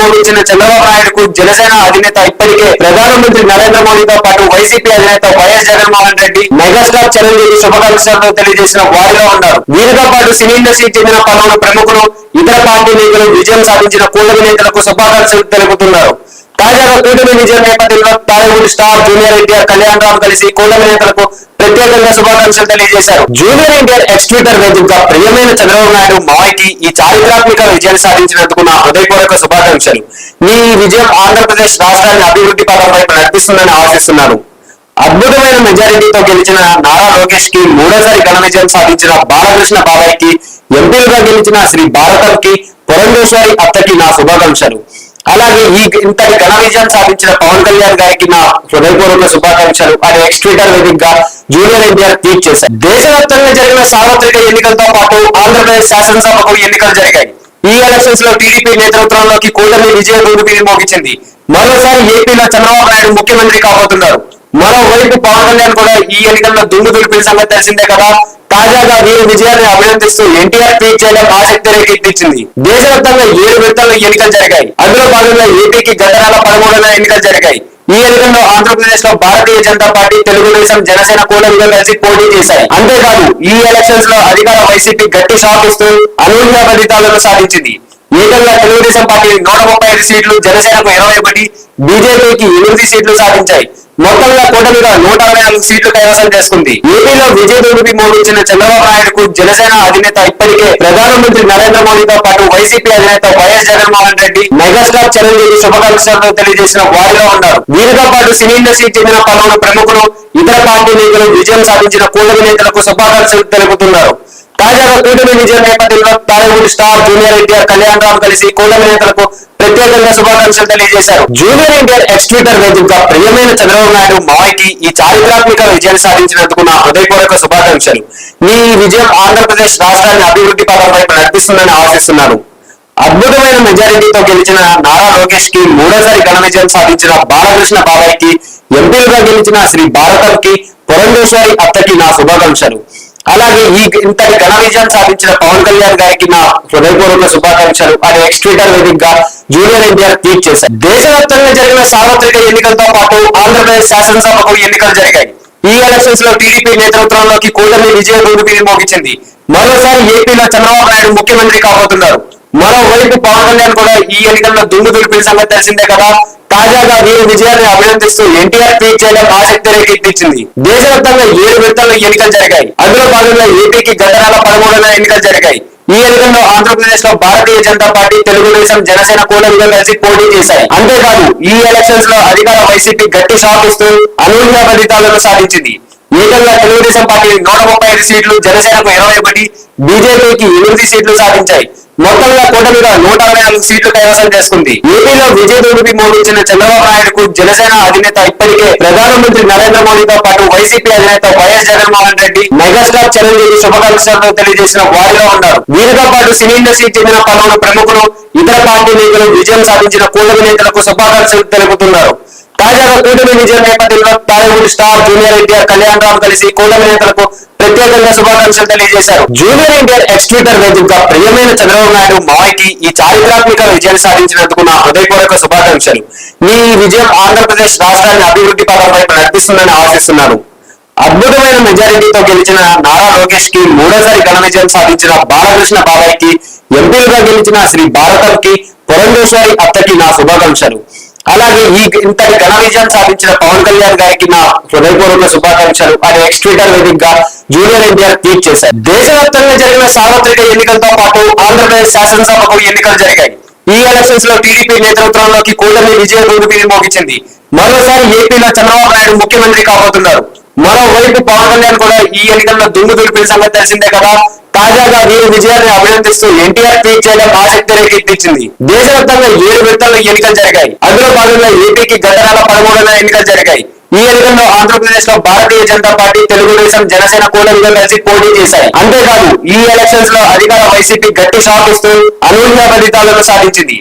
చంద్రబాబు నాయుడుకు జనసేన అధినేత ఇప్పటికే ప్రధానమంత్రి నరేంద్ర మోడీతో పాటు వైసీపీ అధినేత వైఎస్ జగన్మోహన్ రెడ్డి మెగాస్టార్ చిరంజీవి శుభాకాంక్షలు తెలియజేసిన వారిలో ఉన్నారు. వీరితో పాటు సినీ ఇండస్ట్రీకి చెందిన పలువురు ప్రముఖులు ఇతర పార్టీ నేతలు విజయం సాధించిన కూటమి నేతలకు శుభాకాంక్షలు తెలుపుతున్నారు. తాజాగా కూటమి విజయం నేపథ్యంలో టాలీవుడ్ స్టార్ జూనియర్ ఎన్టీఆర్ కళ్యాణ్ రామ్ కలిసి కూటమి నేతలకు ప్రత్యేకంగా శుభాకాంక్షలు తెలియజేశారు. జూనియర్ ఎన్టీఆర్ ఎక్స్ ట్విట్టర్ వేదికగా ప్రియమైన చంద్రబాబు నాయుడు మావయ్యకి ఈ చారిత్రాత్మక విజయాన్ని సాధించినందుకు నా హృదయపూర్వక శుభాకాంక్షలు. మీ ఈ విజయం ఆంధ్రప్రదేశ్ రాష్ట్రాన్ని అభివృద్ధి పదం వైపు నడిపిస్తుందని ఆశిస్తున్నాను. అద్భుతమైన మెజారిటీతో గెలిచిన నారా లోకేష్కి మూడోసారి ఘన విజయం సాధించిన బాలకృష్ణ బాబాయ్కి ఎంపీలుగా గెలిచిన శ్రీ భారతం కి పురంధేశ్వరి అత్తకి నా శుభాకాంక్షలు. అలాగే ఈ ఇంతటి ఘన విజయం సాధించిన పవన్ కళ్యాణ్ గారికి నా హృదయపూర్వక శుభాకాంక్షలు. అని ఎక్స్ ట్విట్టర్ వేదికగా జూనియర్ ఎన్టీఆర్ ట్వీట్ చేశారు. దేశవ్యాప్తంగా జరిగిన సార్వత్రిక ఎన్నికలతో పాటు ఆంధ్రప్రదేశ్ శాసనసభకు ఎన్నికలు జరిగాయి. ఈ ఎలక్షన్స్లో టీడీపీ నేతృత్వంలోకి కూటమి విజయ దూదుపిని మోగించింది మరోసారి ఏపీలో చంద్రబాబు నాయుడు ముఖ్యమంత్రి కాబోతున్నారు. మరోవైపు పవన్ కళ్యాణ్ కూడా ఈ ఎన్నికల్లో దుమ్ము దులిపిన సంగతి తెలిసిందే కదా. తాజాగా వీరి విజయాన్ని అభినందిస్తూ ఎన్టీఆర్ ట్వీట్ చేయడం ఆసక్తి రేకెత్తించింది దేశవ్యాప్తంగా ఏడు విడతల్లో ఎన్నికలు జరిగాయి. అందులో భాగంగా ఏపీకి గత నెల పదమూడున ఎన్నికలు జరిగాయి. ఈ ఎన్నికల్లో ఆంధ్రప్రదేశ్లో భారతీయ జనతా పార్టీ తెలుగుదేశం జనసేన కూటమిగా కలిసి పోటీ చేశాయి. అంతేకాదు ఈ ఎలక్షన్స్లో అధికార వైసీపీ గట్టి షాక్ ఇస్తూ అనూహ్య ఫలితాలను సాధించింది. ఏకంగా తెలుగుదేశం పార్టీ నూట ముప్పై ఐదు సీట్లు జనసేనకు ఇరవై ఒకటి బీజేపీకి ఎనిమిది సీట్లు సాధించాయి. మొత్తంగా కూటమిగా నూట అరవై నాలుగు సీట్లు కైవసం చేసుకుంది. ఏపీలో విజయ దుర్బి మోగించిన చంద్రబాబు నాయుడుకు జనసేన అధినేత ఇప్పటికే ప్రధానమంత్రి నరేంద్ర మోడీతో పాటు వైసీపీ అధినేత వైఎస్ జగన్మోహన్ రెడ్డి మెగాస్టార్ చిరంజీవి శుభాకాంక్షలతో తెలియజేసిన వారిలో ఉన్నారు. వీరితో పాటు సినీ ఇండస్ట్రీకి చెందిన పలువురు ప్రముఖులు ఇతర పార్టీ నేతలు విజయం సాధించిన కూటమి నేతలకు శుభాకాంక్షలు తెలుపుతున్నారు. తాజాగా కూటమి విజయం నేపథ్యంలో టాలీవుడ్ స్టార్ జూనియర్ ఎన్టీఆర్ కళ్యాణ్ రామ్ కలిసి కూటమి నేతలకు ప్రత్యేకంగా శుభాకాంక్షలు తెలియజేశారు. జూనియర్ ఎన్టీఆర్ ఎక్స్ ట్విట్టర్ వేదికగా ప్రియమైన చంద్రబాబు నాయుడు మావయ్యకి ఈ చారిత్రాత్మక విజయాన్ని సాధించినందుకు నా హృదయపూర్వక శుభాకాంక్షలు. మీ విజయం ఆంధ్రప్రదేశ్ రాష్ట్రాన్ని అభివృద్ధి పదం వైపు నడిపిస్తుందని ఆశిస్తున్నాను. అద్భుతమైన మెజారిటీతో గెలిచిన నారా లోకేష్కి మూడోసారి ఘన విజయం సాధించిన బాలకృష్ణ బాబాయ్కి ఎంపీలుగా గెలిచిన శ్రీ భారతం కి పురంధేశ్వరి అత్తకి నా శుభాకాంక్షలు. అలాగే ఈ ఇంతటి ఘన విజయం సాధించిన పవన్ కళ్యాణ్ గారికి నా హృదయపూర్వక శుభాకాంక్షలు. అని ఎక్స్ ట్విట్టర్ వేదికగా జూనియర్ ఎన్టీఆర్ ట్వీట్ చేశారు. దేశవ్యాప్తంగా జరిగిన సార్వత్రిక ఎన్నికలతో పాటు ఆంధ్రప్రదేశ్ శాసనసభకు ఎన్నికలు జరిగాయి. ఈ ఎలక్షన్స్లో టీడీపీ నేతృత్వంలోకి కూటమి విజయ దూదుపిని మోగించింది మరోసారి ఏపీలో చంద్రబాబు నాయుడు ముఖ్యమంత్రి కాబోతున్నారు. మరోవైపు పవన్ కళ్యాణ్ కూడా ఈ ఎన్నికల్లో దుమ్ము దులిపిన సంగతి తెలిసిందే కదా. తాజాగా వీరి విజయాన్ని అభినందిస్తూ ఎన్టీఆర్ ట్వీట్ చేయడం ఆసక్తి రేకెత్తించింది దేశవ్యాప్తంగా ఏడు విడతల్లో ఎన్నికలు జరిగాయి. అందులో భాగంగా ఏపీకి గత నెల పదమూడున ఎన్నికలు జరిగాయి. ఈ ఎన్నికల్లో ఆంధ్రప్రదేశ్లో భారతీయ జనతా పార్టీ తెలుగుదేశం జనసేన కూటమిగా కలిసి పోటీ చేశాయి. అంతేకాదు ఈ ఎలక్షన్స్లో అధికార వైసీపీ గట్టి షాక్ ఇస్తూ అనూహ్య ఫలితాలను సాధించింది. ఏకంగా తెలుగుదేశం పార్టీ నూట ముప్పై ఐదు సీట్లు జనసేనకు ఇరవై ఒకటి బీజేపీకి ఎనిమిది సీట్లు సాధించాయి. మొత్తంగా కూటమిగా నూట అరవై నాలుగు సీట్లు కైవసం చేసుకుంది. ఏపీలో విజయ దుర్బి మోగించిన చంద్రబాబు నాయుడుకు జనసేన అధినేత ఇప్పటికే ప్రధానమంత్రి నరేంద్ర మోడీతో పాటు వైసీపీ అధినేత వైఎస్ జగన్మోహన్ రెడ్డి మెగాస్టార్ చిరంజీవి శుభాకాంక్షలు తెలియజేసిన వారిలో ఉన్నారు. వీరితో పాటు సినీ ఇండస్ట్రీకి చెందిన పలువురు ప్రముఖులు ఇతర పార్టీ నేతలు విజయం సాధించిన కూటమి నేతలకు శుభాకాంక్షలు తెలుపుతున్నారు. తాజాగా కూటమి విజయం నేపథ్యంలో టాలీవుడ్ స్టార్ జూనియర్ ఎన్టీఆర్ కళ్యాణ్ రామ్ కలిసి కూటమి నేతలకు ప్రత్యేకంగా శుభాకాంక్షలు తెలియజేశారు. జూనియర్ ఎన్టీఆర్ ఎక్స్ ట్విట్టర్ వేదికగా ప్రియమైన చంద్రబాబు నాయుడు మావయ్యకి ఈ చారిత్రాత్మక విజయాన్ని సాధించినందుకు నా హృదయపూర్వక శుభాకాంక్షలు. మీ ఈ విజయం ఆంధ్రప్రదేశ్ రాష్ట్రాన్ని అభివృద్ధి పదం వైపు నడిపిస్తుందని ఆశిస్తున్నాను. అద్భుతమైన మెజారిటీతో గెలిచిన నారా లోకేష్కి మూడోసారి ఘన విజయం సాధించిన బాలకృష్ణ బాబాయ్కి ఎంపీలుగా గెలిచిన శ్రీ భారతం కి పురంధేశ్వరి అత్తకి నా శుభాకాంక్షలు. అలాగే ఈ ఇంతటి ఘన విజయం సాధించిన పవన్ కళ్యాణ్ గారికి నా హృదయపూర్వక శుభాకాంక్షలు. అని ఎక్స్ ట్విట్టర్ వేదికగా జూనియర్ ఎన్టీఆర్ ట్వీట్ చేశారు. దేశవ్యాప్తంగా జరిగిన సార్వత్రిక ఎన్నికలతో పాటు ఆంధ్రప్రదేశ్ శాసనసభకు ఎన్నికలు జరిగాయి. ఈ ఎలక్షన్స్లో టీడీపీ నేతృత్వంలోకి కూటమి విజయ దూడిపిని మోగించింది. మరోసారి ఏపీలో చంద్రబాబు నాయుడు ముఖ్యమంత్రి కాబోతున్నారు. మరోవైపు పవన్ కళ్యాణ్ కూడా ఈ ఎన్నికల్లో దుమ్ము దులిపిన సంగతి తెలిసిందే కదా. తాజాగా వీరి విజయాన్ని అభినందిస్తూ ఎన్టీఆర్ ట్వీట్ చేయడం ఆసక్తి రేకెత్తించింది. దేశవ్యాప్తంగా ఏడు విడతల్లో ఎన్నికలు జరిగాయి. అందులో భాగంగా ఏపీకి గత నెల పదమూడున ఎన్నికలు జరిగాయి. ఈ ఎన్నికల్లో ఆంధ్రప్రదేశ్లో భారతీయ జనతా పార్టీ తెలుగుదేశం జనసేన కూటమిగా కలిసి పోటీ చేశాయి. అంతేకాదు ఈ ఎలక్షన్స్లో అధికార వైసీపీ గట్టి షాక్ అనూహ్య ఫలితాలను సాధించింది.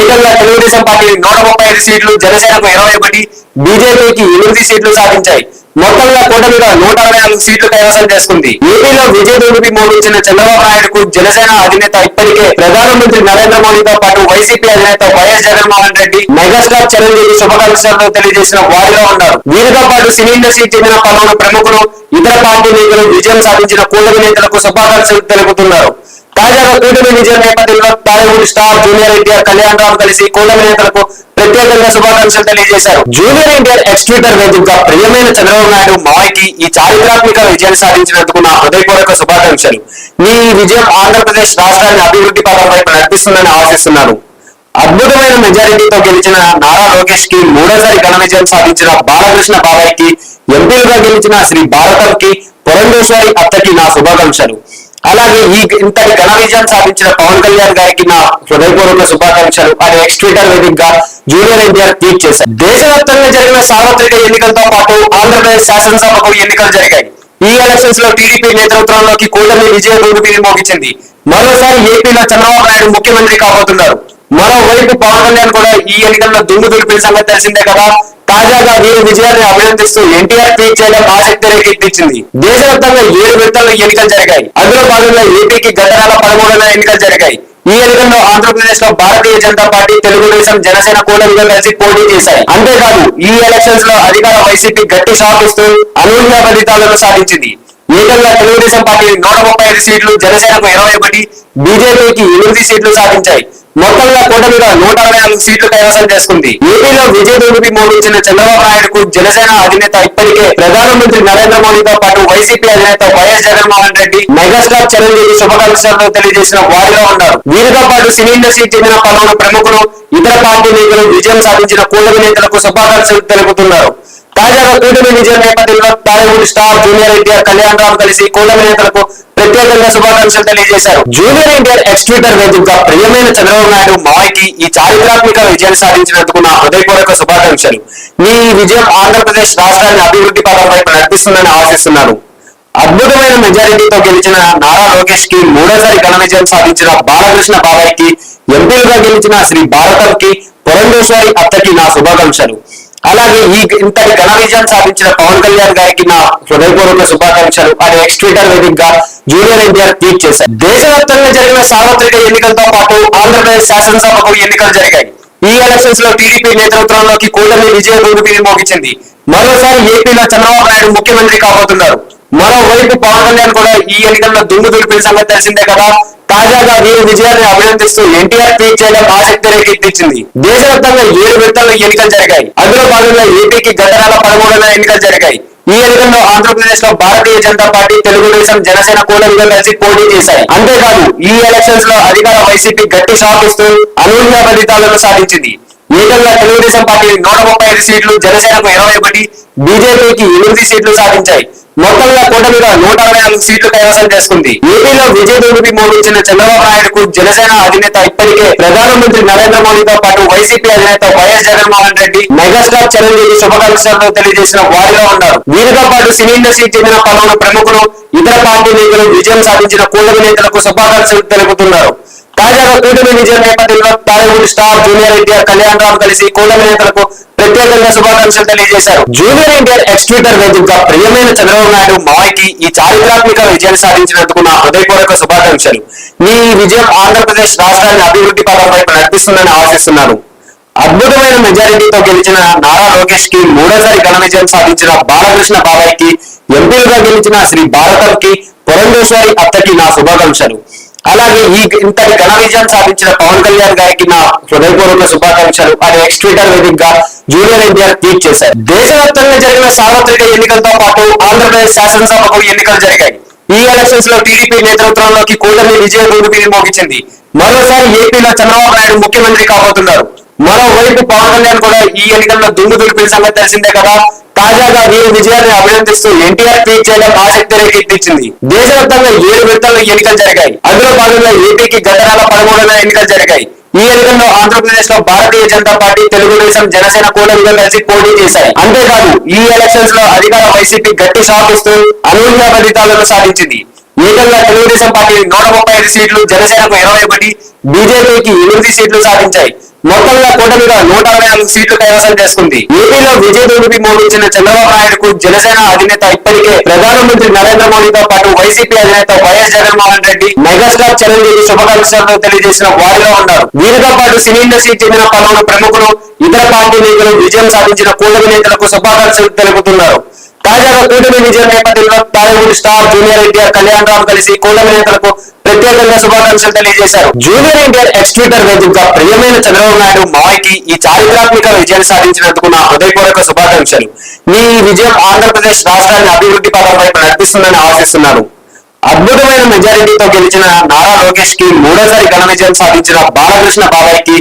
ఏకంగా తెలుగుదేశం పార్టీ నూట ముప్పై ఐదు సీట్లు జనసేనకు ఇరవై ఒకటి బీజేపీకి ఎనిమిది సీట్లు సాధించాయి. మొత్తంగా కూటమిగా నూట అరవై నాలుగు సీట్లు కైవసం చేసుకుంది. ఏపీలో విజయ దుర్బి మోగించిన చంద్రబాబు నాయుడుకు జనసేన అధినేత ఇప్పటికే ప్రధానమంత్రి నరేంద్ర మోడీతో పాటు వైసీపీ అధినేత వైఎస్ జగన్మోహన్ రెడ్డి మెగాస్టార్ చిరంజీవి శుభాకాంక్షలు తెలియజేసిన వారిలో ఉన్నారు. వీరితో పాటు సినీ ఇండస్ట్రీకి చెందిన పలువురు ప్రముఖులు ఇతర పార్టీ నేతలు విజయం సాధించిన కూటమి నేతలకు శుభాకాంక్షలు తెలుపుతున్నారు. తాజాగా కూటమి విజయం నేపథ్యంలో టాలీవుడ్ స్టార్ జూనియర్ ఎన్టీఆర్ కళ్యాణ్ రామ్ కలిసి కూటమి నేతలకు ప్రత్యేకంగా శుభాకాంక్షలు తెలియజేశారు. జూనియర్ ఎన్టీఆర్ ఎక్స్ ట్విట్టర్ వేదికగా ప్రియమైన చంద్రబాబు నాయుడు మావయ్యకి ఈ చారిత్రాత్మక విజయాన్ని సాధించినందుకు నా హృదయపూర్వక శుభాకాంక్షలు. మీ ఈ విజయం ఆంధ్రప్రదేశ్ రాష్ట్రాన్ని అభివృద్ధి పథం వైపు నడిపిస్తుందని ఆశిస్తున్నాను. అద్భుతమైన మెజారిటీతో గెలిచిన నారా లోకేష్కి మూడోసారి ఘన విజయం సాధించిన బాలకృష్ణ బాబాయ్కి ఎంపీలుగా గెలిచిన శ్రీ భారతం కి పురంధేశ్వరి అత్తకి నా శుభాకాంక్షలు. అలాగే ఈ ఇంతటి ఘన విజయం సాధించిన పవన్ కళ్యాణ్ గారికి నా హృదయపూర్వక శుభాకాంక్షలు. అని ఎక్స్ ట్విట్టర్ వేదికగా జూనియర్ ఎన్టీఆర్ ట్వీట్ చేశారు. దేశవ్యాప్తంగా జరిగిన సార్వత్రిక ఎన్నికలతో పాటు ఆంధ్రప్రదేశ్ శాసనసభకు ఎన్నికలు జరిగాయి. ఈ ఎలక్షన్స్లో టీడీపీ నేతృత్వంలోకి కూటమి విజయ దూడిపిని మోగించింది. మరోసారి ఏపీలో చంద్రబాబు నాయుడు ముఖ్యమంత్రి కాబోతున్నారు. మరోవైపు పవన్ కళ్యాణ్ కూడా ఈ ఎన్నికల్లో దుమ్ము దులిపిన సంగతి తెలిసిందే కదా. తాజాగా వీరి విజయాన్ని అభినందిస్తూ ఎన్టీఆర్ ట్వీట్ చేయడం ఆసక్తి రేకెత్తించింది దేశవ్యాప్తంగా ఏడు విడతల్లో ఎన్నికలు జరిగాయి. అందులో భాగంగా ఏపీకి గత నెల పదమూడున ఎన్నికలు జరిగాయి. ఈ ఎన్నికల్లో ఆంధ్రప్రదేశ్లో భారతీయ జనతా పార్టీ తెలుగుదేశం జనసేన కూటమిగా కలిసి పోటీ చేశాయి. అంతేకాదు ఈ ఎలక్షన్స్లో అధికార వైసీపీ గట్టి షాక్ అనూహ్య ఫలితాలను సాధించింది. ఏకంగా తెలుగుదేశం పార్టీ నూట ముప్పై ఐదు సీట్లు జనసేనకు ఇరవై ఒకటి బీజేపీకి ఎనిమిది సీట్లు సాధించాయి. మొత్తంగా కూటమిగా నూట అరవై నాలుగు సీట్లు కైవసం చేసుకుంది. ఏపీలో విజయ దుర్బి మోగించిన చంద్రబాబు నాయుడుకు జనసేన అధినేత ఇప్పటికే ప్రధానమంత్రి నరేంద్ర మోడీతో పాటు వైసీపీ అధినేత వైఎస్ జగన్మోహన్ రెడ్డి మెగాస్టార్ చిరంజీవి శుభాకాంక్షలు తెలియజేసిన వారిలో ఉన్నారు. వీరితో పాటు సినీ ఇండస్ట్రీకి చెందిన పలువురు ప్రముఖులు ఇతర పార్టీ నేతలు విజయం సాధించిన కూటమి నేతలకు శుభాకాంక్షలు తెలుపుతున్నారు. తాజాగా కూటమి విజయం నేపథ్యంలో టాలీవుడ్ స్టార్ జూనియర్ ఎన్టీఆర్ కళ్యాణ్ రామ్ కలిసి కూటమి నేతలకు ప్రత్యేకంగా శుభాకాంక్షలు తెలియజేశారు. జూనియర్ ఎన్టీఆర్ ఎక్స్ ట్విట్టర్ వేదికగా ప్రియమైన చంద్రబాబు నాయుడు మావయ్యకి ఈ చారిత్రాత్మక విజయాన్ని సాధించినందుకు నా హృదయపూర్వక శుభాకాంక్షలు. మీ ఈ విజయం ఆంధ్రప్రదేశ్ రాష్ట్రాన్ని అభివృద్ధి పదం వైపు నడిపిస్తుందని ఆశిస్తున్నాను. అద్భుతమైన మెజారిటీతో గెలిచిన నారా లోకేష్కి మూడోసారి ఘన విజయం సాధించిన బాలకృష్ణ బాబాయ్కి ఎంపీలుగా గెలిచిన శ్రీ భారతం కి పురంధేశ్వరి అత్తకి నా శుభాకాంక్షలు. అలాగే ఈ ఇంతటి ఘన విజయం సాధించిన పవన్ కళ్యాణ్ గారికి నా హృదయపూర్వక శుభాకాంక్షలు. అని ఎక్స్ ట్విట్టర్ వేదికగా జూనియర్ ఎన్టీఆర్ ట్వీట్ చేశారు. దేశవ్యాప్తంగా జరిగిన సార్వత్రిక ఎన్నికలతో పాటు ఆంధ్రప్రదేశ్ శాసనసభకు ఎన్నికలు జరిగాయి. ఈ ఎలక్షన్స్లో టీడీపీ నేతృత్వంలోకి కూటమి విజయ రూపిని మోగించింది మరోసారి ఏపీలో చంద్రబాబు నాయుడు ముఖ్యమంత్రి కాబోతున్నారు. మరోవైపు పవన్ కళ్యాణ్ కూడా ఈ ఎన్నికల్లో దుమ్ము దులిపిన సంగతి తెలిసిందే కదా. తాజాగా వీరి విజయాన్ని అభినందిస్తూ ఎన్టీఆర్ ట్వీట్ చేయడం ఆసక్తి రేకెత్తించింది దేశవ్యాప్తంగా ఏడు విడతల్లో ఎన్నికలు జరిగాయి. అందులో భాగంగా ఏపీకి గత నెల పదమూడున ఎన్నికలు జరిగాయి. ఈ ఎన్నికల్లో ఆంధ్రప్రదేశ్లో భారతీయ జనతా పార్టీ తెలుగుదేశం జనసేన కూటమిగా కలిసి పోటీ చేశాయి. అంతేకాదు ఈ ఎలక్షన్స్లో అధికార వైసీపీ గట్టి షాక్ ఇస్తూ అనూహ్య ఫలితాలను సాధించింది. ఏకంగా తెలుగుదేశం పార్టీ నూట ముప్పై ఐదు సీట్లు జనసేనకు ఇరవై ఒకటి బీజేపీకి ఎనిమిది సీట్లు సాధించాయి. మొత్తంగా కూటమిగా నూట అరవై నాలుగు సీట్లు కైవసం చేసుకుంది. ఏపీలో విజయ దుర్బి మోగించిన చంద్రబాబు నాయుడుకు జనసేన అధినేత ఇప్పటికే ప్రధానమంత్రి నరేంద్ర మోడీతో పాటు వైసీపీ అధినేత వైఎస్ జగన్మోహన్ రెడ్డి మెగాస్టార్ చిరంజీవి శుభాకాంక్షలు తెలియజేసిన వారిలో ఉన్నారు. వీరితో పాటు సినీ ఇండస్ట్రీకి చెందిన పలువురు ప్రముఖులు ఇతర పార్టీ నేతలు విజయం సాధించిన కూటమి నేతలకు శుభాకాంక్షలు తెలుపుతున్నారు. తాజాగా కూటమి విజయం నేపథ్యంలో టాలీవుడ్ స్టార్ జూనియర్ ఎన్టీఆర్ కళ్యాణ్ రామ్ కలిసి కూటమి నేతలకు ప్రత్యేకంగా శుభాకాంక్షలు తెలియజేశారు. జూనియర్ ఎన్టీఆర్ ఎక్స్ ట్విట్టర్ వేదికగా ప్రియమైన చంద్రబాబు నాయుడు మావయ్యకి ఈ చారిత్రాత్మక విజయాన్ని సాధించినందుకు నా హృదయపూర్వక శుభాకాంక్షలు. మీ విజయం ఆంధ్రప్రదేశ్ రాష్ట్రాన్ని అభివృద్ధి పదం వైపు నడిపిస్తుందని ఆశిస్తున్నాను. అద్భుతమైన మెజారిటీతో గెలిచిన నారా లోకేష్కి మూడోసారి ఘన విజయం సాధించిన బాలకృష్ణ బాబాయ్కి ఎంపీలుగా గెలిచిన శ్రీ భారతం కి పురంధేశ్వరి అత్తకి నా శుభాకాంక్షలు. అలాగే ఈ ఇంతటి ఘన విజయం సాధించిన పవన్ కళ్యాణ్ గారికి నా హృదయపూర్వక శుభాకాంక్షలు. అని ఎక్స్ ట్విట్టర్ వేదికగా జూనియర్ ఎన్టీఆర్ ట్వీట్ చేశారు. దేశవ్యాప్తంగా జరిగిన సార్వత్రిక ఎన్నికలతో పాటు ఆంధ్రప్రదేశ్ శాసనసభకు ఎన్నికలు జరిగాయి. ఈ ఎలక్షన్స్లో టీడీపీ నేతృత్వంలోకి కూటమి విజయ దూరుపిని మోగించింది మరోసారి ఏపీలో చంద్రబాబు నాయుడు ముఖ్యమంత్రి కాబోతున్నారు. మరోవైపు పవన్ కళ్యాణ్ కూడా ఈ ఎన్నికల్లో దుమ్ము దులిపిన సంగతి తెలిసిందే కదా. తాజాగా వీరి విజయాన్ని అభినందిస్తూ ఎన్టీఆర్ ట్వీట్ చేయడం ఆసక్తి రేకెత్తించింది. దేశవ్యాప్తంగా ఏడు విడతల్లో ఎన్నికలు జరిగాయి. అందులో భాగంగా ఏపీకి గత నెల పదమూడున ఎన్నికలు జరిగాయి. ఈ ఎన్నికల్లో ఆంధ్రప్రదేశ్లో భారతీయ జనతా పార్టీ తెలుగుదేశం జనసేన కూటమిగా కలిసి పోటీ చేశాయి. అంతేకాదు ఈ ఎలక్షన్స్లో అధికార వైసీపీ గట్టి షాక్ ఇస్తూ అనూహ్య ఫలితాలను సాధించింది. ఏకంగా తెలుగుదేశం పార్టీ నూట ముప్పై ఐదు సీట్లు జనసేనకు ఇరవై ఒకటి బీజేపీకి ఎనిమిది సీట్లు సాధించాయి. మొత్తంగా కూటమిగా నూట అరవై నాలుగు సీట్లు కైవసం చేసుకుంది. ఏపీలో విజయ దుర్బి మోగించిన చంద్రబాబు నాయుడుకు జనసేన అధినేత ఇప్పటికే ప్రధానమంత్రి నరేంద్ర మోడీతో పాటు వైసీపీ అధినేత వైఎస్ జగన్మోహన్ రెడ్డి మెగాస్టార్ చిరంజీవి శుభాకాంక్షలతో తెలియజేసిన వారిలో ఉన్నారు. వీరితో పాటు సినీ ఇండస్ట్రీకి చెందిన పలువురు ప్రముఖులు ఇతర పార్టీ నేతలు విజయం సాధించిన కూటమి నేతలకు శుభాకాంక్షలు తెలుపుతున్నారు. తాజాగా కూటమి విజయం నేపథ్యంలో టాలీవుడ్ స్టార్ జూనియర్ ఎన్టీఆర్ కళ్యాణ్ రామ్ కలిసి కూటమి నేతలకు ప్రత్యేకంగా శుభాకాంక్షలు తెలియజేశారు. జూనియర్ ఎన్టీఆర్ ఎక్స్ ట్విట్టర్ వేదికగా ప్రియమైన చంద్రబాబు నాయుడు మావయ్యకి ఈ చారిత్రాత్మక విజయాన్ని సాధించినందుకు నా హృదయపూర్వక శుభాకాంక్షలు. మీ ఈ విజయం ఆంధ్రప్రదేశ్ రాష్ట్రాన్ని అభివృద్ధి పదం వైపు నడిపిస్తుందని ఆశిస్తున్నాను. అద్భుతమైన మెజారిటీతో గెలిచిన నారా లోకేష్కి మూడోసారి ఘన విజయం సాధించిన బాలకృష్ణ బాబాయ్కి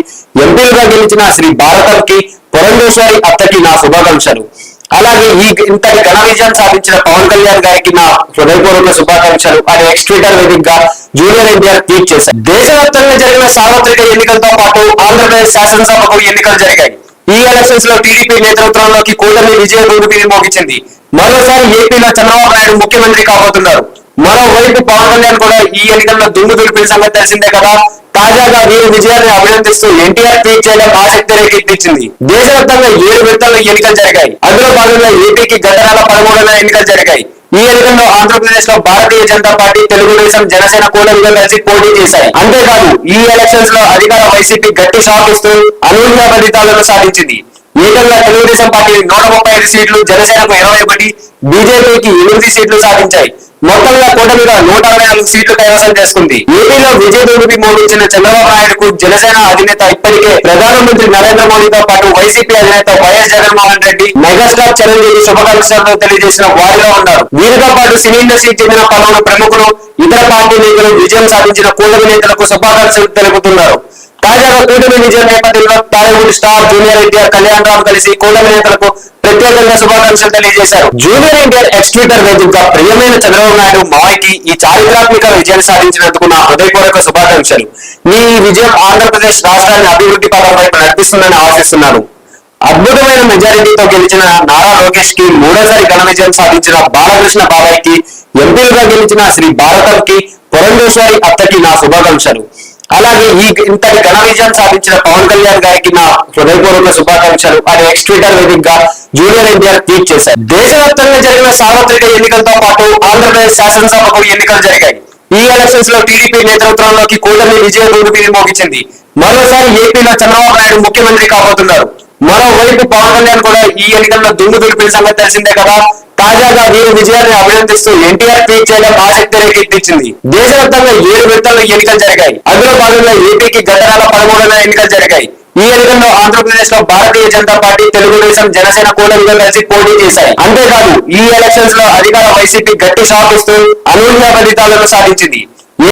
ఎంపీలుగా గెలిచిన శ్రీ భారతం కి పురంధేశ్వరి అత్తకి నా శుభాకాంక్షలు. అలాగే ఈ ఇంతటి ఘన విజయం సాధించిన పవన్ కళ్యాణ్ గారికి నా హృదయపూర్వక శుభాకాంక్షలు. అని ఎక్స్ ట్విట్టర్ వేదికగా జూనియర్ ఎన్టీఆర్ ట్వీట్ చేశారు. దేశవ్యాప్తంగా జరిగిన సార్వత్రిక ఎన్నికలతో పాటు ఆంధ్రప్రదేశ్ శాసనసభకు ఎన్నికలు జరిగాయి. ఈ ఎలక్షన్స్లో టీడీపీ నేతృత్వంలోకి కూటమి విజయ దూరుపిని మోగించింది. మరోసారి ఏపీలో చంద్రబాబు నాయుడు ముఖ్యమంత్రి కాబోతున్నారు. మరోవైపు పవన్ కళ్యాణ్ కూడా ఈ ఎన్నికల్లో దుమ్ము దులిపిన సంగతి తెలిసిందే కదా. తాజాగా వీరి విజయాన్ని అభినందిస్తూ ఎన్టీఆర్ ట్వీట్ చేయడం ఆసక్తి రేకెత్తించింది దేశవ్యాప్తంగా ఏడు విడతల్లో ఎన్నికలు జరిగాయి. అందులో భాగంగా ఏపీకి గత నెల పదమూడున ఎన్నికలు జరిగాయి. ఈ ఎన్నికల్లో ఆంధ్రప్రదేశ్లో భారతీయ జనతా పార్టీ తెలుగుదేశం జనసేన కూటమిగా కలిసి పోటీ చేశాయి. అంతేకాదు ఈ ఎలక్షన్స్లో అధికార వైసీపీ గట్టి షాక్ ఇస్తూ అనూహ్య ఫలితాలను సాధించింది. ఏకంగా తెలుగుదేశం పార్టీ నూట ముప్పై ఐదు సీట్లు జనసేనకు ఇరవై ఒకటి బీజేపీకి ఎనిమిది సీట్లు సాధించాయి. మొత్తంగా కూటమిగా నూట అరవై నాలుగు సీట్లు కైవసం చేసుకుంది. ఏపీలో విజయ దుర్బి మోగించిన చంద్రబాబు నాయుడుకు జనసేన అధినేత ఇప్పటికే ప్రధానమంత్రి నరేంద్ర మోడీతో పాటు వైసీపీ అధినేత వైఎస్ జగన్మోహన్ రెడ్డి మెగాస్టార్ చిరంజీవి శుభాకాంక్షలతో తెలియజేసిన వారిలో ఉన్నారు. వీరితో పాటు సినీ ఇండస్ట్రీకి చెందిన పలువురు ప్రముఖులు ఇతర పార్టీ నేతలు విజయం సాధించిన కూటమి నేతలకు శుభాకాంక్షలు తెలుపుతున్నారు. తాజాగా కూటమి విజయ నేపథ్యంలో టాలీవుడ్ స్టార్ జూనియర్ ఎన్టీఆర్ కళ్యాణ్ రామ్ కలిసి కూటమి నేతలకు ప్రత్యేకంగా శుభాకాంక్షలు తెలియజేశారు. జూనియర్ ఎన్టీఆర్ ఎక్స్ ట్విట్టర్ వేదికగా ప్రియమైన చంద్రబాబు నాయుడు మావయ్యకి ఈ చారిత్రాత్మక విజయాన్ని సాధించినందుకు నా హృదయపూర్వక శుభాకాంక్షలు. మీ ఈ విజయం ఆంధ్రప్రదేశ్ రాష్ట్రాన్ని అభివృద్ధి పదం వైపు నడిపిస్తుందని ఆశిస్తున్నాను. అద్భుతమైన మెజారిటీతో గెలిచిన నారా లోకేష్కి మూడోసారి ఘన విజయం సాధించిన బాలకృష్ణ బాబాయ్కి ఎంపీలుగా గెలిచిన శ్రీ భారతం కి పురంధేశ్వరి అత్తకి నా శుభాకాంక్షలు. అలాగే ఈ ఇంతటి ఘన విజయం సాధించిన పవన్ కళ్యాణ్ గారికి నా హృదయపూర్వక శుభాకాంక్షలు. అని ఎక్స్ ట్విట్టర్ వేదికగా జూనియర్ ఎన్టీఆర్ ట్వీట్ చేశారు. దేశవ్యాప్తంగా జరిగిన సార్వత్రిక ఎన్నికలతో పాటు ఆంధ్రప్రదేశ్ శాసనసభకు ఎన్నికలు జరిగాయి. ఈ ఎలక్షన్స్లో టీడీపీ నేతృత్వంలోకి కూటమి విజయ రూపిని మోగించింది మరోసారి ఏపీలో చంద్రబాబు నాయుడు ముఖ్యమంత్రి కాబోతున్నారు. మరోవైపు పవన్ కళ్యాణ్ కూడా ఈ ఎన్నికల్లో దుమ్ము దులిపిన సంగతి తెలిసిందే కదా. తాజాగా వీరి విజయాన్ని అభినందిస్తూ ఎన్టీఆర్ ట్వీట్ చేయడం ఆసక్తి రేకెత్తించింది దేశవ్యాప్తంగా ఏడు విడతల్లో ఎన్నికలు జరిగాయి. అందులో భాగంగా ఏపీకి గత నెల పదమూడున ఎన్నికలు జరిగాయి. ఈ ఎన్నికల్లో ఆంధ్రప్రదేశ్లో భారతీయ జనతా పార్టీ తెలుగుదేశం జనసేన కూటమిగా కలిసి పోటీ చేశాయి. అంతేకాదు ఈ ఎలక్షన్స్లో అధికార వైసీపీ గట్టి షాక్ ఇస్తూ అనూహ్య ఫలితాలను సాధించింది.